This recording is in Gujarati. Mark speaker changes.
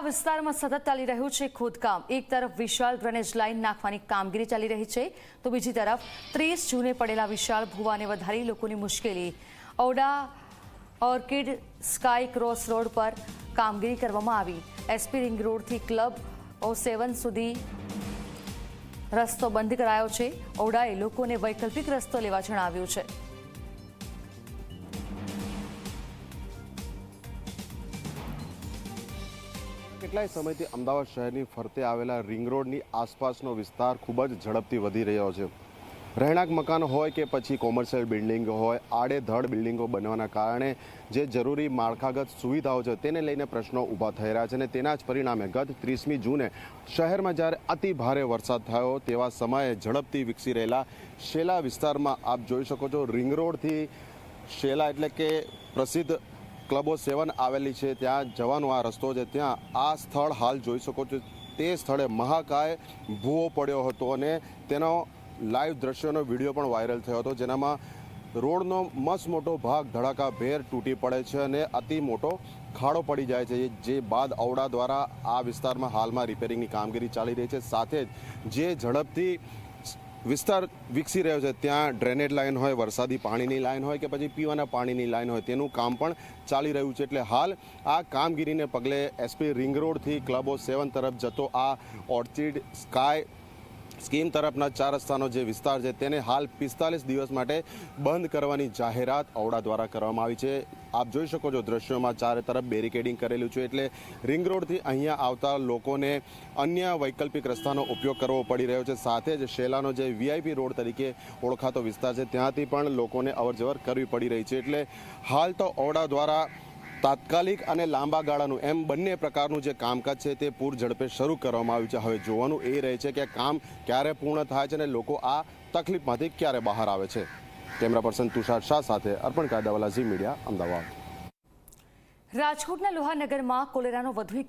Speaker 1: શેલા વિસ્તારમાં સતત ચાલી રહ્યું છે ખોદકામ. એક તરફ વિશાળ ડ્રેનેજ લાઇન નાખવાની કામગીરી ચાલી રહી છે, તો બીજી તરફ ત્રીસ જૂને પડેલા વિશાળ ભૂવાને વધારી લોકોની મુશ્કેલી. AUDA orchid sky cross road પર કામગીરી કરવામાં આવી. એસપી રિંગ રોડથી ક્લબ ઓ સેવન સુધી રસ્તો બંધ કરાયો છે. ઔડાએ લોકોને વૈકલ્પિક રસ્તો લેવા જણાવ્યું છે.
Speaker 2: કેટલાય સમયથી અમદાવાદ શહેરની ફરતે આવેલા રિંગ રોડની આસપાસનો વિસ્તાર ખૂબ જ ઝડપથી વધી રહ્યો છે. રહેણાંક મકાન હોય કે પછી કોમર્શિયલ બિલ્ડિંગ હોય, આડેધડ બિલ્ડિંગો બનવાના કારણે જે જરૂરી માળખાગત સુવિધાઓ છે તેને લઈને પ્રશ્નો ઊભા થઈ રહ્યા છે અને તેના જ પરિણામે ગત ત્રીસમી જૂને શહેરમાં જ્યારે અતિ ભારે વરસાદ થયો તેવા સમયે ઝડપથી વિકસી રહેલા શેલા વિસ્તારમાં આપ જોઈ શકો છો રિંગ રોડથી શેલા એટલે કે પ્રસિદ્ધ ક્લબો સેવન આવેલી છે. ત્યાં જવાનો આ રસ્તો છે. ત્યાં આ સ્થળ હાલ જોઈ શકો છો. તે સ્થળે મહાકાય ભૂવો પડ્યો હતો અને તેનો લાઈવ દ્રશ્યોનો વીડિયો પણ વાયરલ થયો હતો. જેનામાં રોડનો મસ્ત મોટો ભાગ ધડાકાભેર તૂટી પડે છે અને અતિ મોટો ખાડો પડી જાય છે, જે બાદ ઔડા દ્વારા આ વિસ્તારમાં હાલમાં રિપેરિંગની કામગીરી ચાલી રહી છે. સાથે જ જે ઝડપથી વિસ્તાર વિકસી રહ્યો છે. ત્યાં ડ્રેનેજ લાઇન હોય, વરસાદી પાણીની લાઇન હોય કે પછી પીવાના પાણીની લાઇન હોય, તેનું કામ પણ ચાલી રહ્યું છે. એટલે હાલ આ કામગીરીને પગલે એસપી રિંગ રોડથી ક્લબો સેવન તરફ જતો આ ઓર્ચિડ સ્કાય સ્કીમ તરફના ચાર રસ્તાનો જે વિસ્તાર છે તેને હાલ પિસ્તાલીસ દિવસ માટે બંધ કરવાની જાહેરાત ઔડા દ્વારા કરવામાં આવી છે. આપ જોઈ શકો છો દ્રશ્યોમાં ચારે તરફ બેરિકેડિંગ કરેલું છે એટલે રિંગ રોડથી અહીંયા આવતા લોકોને અન્ય વૈકલ્પિક રસ્તાનો ઉપયોગ કરવો પડી રહ્યો છે. સાથે જ શેલાનો જે વીઆઈપી રોડ તરીકે ઓળખાતો વિસ્તાર છે, ત્યાંથી પણ લોકોને અવરજવર કરવી પડી રહી છે. એટલે હાલ તો ઔડા દ્વારા તાત્કાલિક અને લાંબા ગાળાનું એમ બંને પ્રકારનું જે કામકાજ છે તે પૂર ઝડપે શરૂ કરવામાં આવ્યું છે. હવે જોવાનું એ રહે છે કે કામ ક્યારે પૂર્ણ થાય છે અને લોકો આ તકલીફમાંથી ક્યારે બહાર આવે છે. કેમેરા પર્સન તુષાર શાહ સાથે અર્પણ કાયદાવાલા ઝી મીડિયા, અમદાવાદ.
Speaker 1: રાજકોટના લોહાનગરમાં કોલેરાનો વધુ એક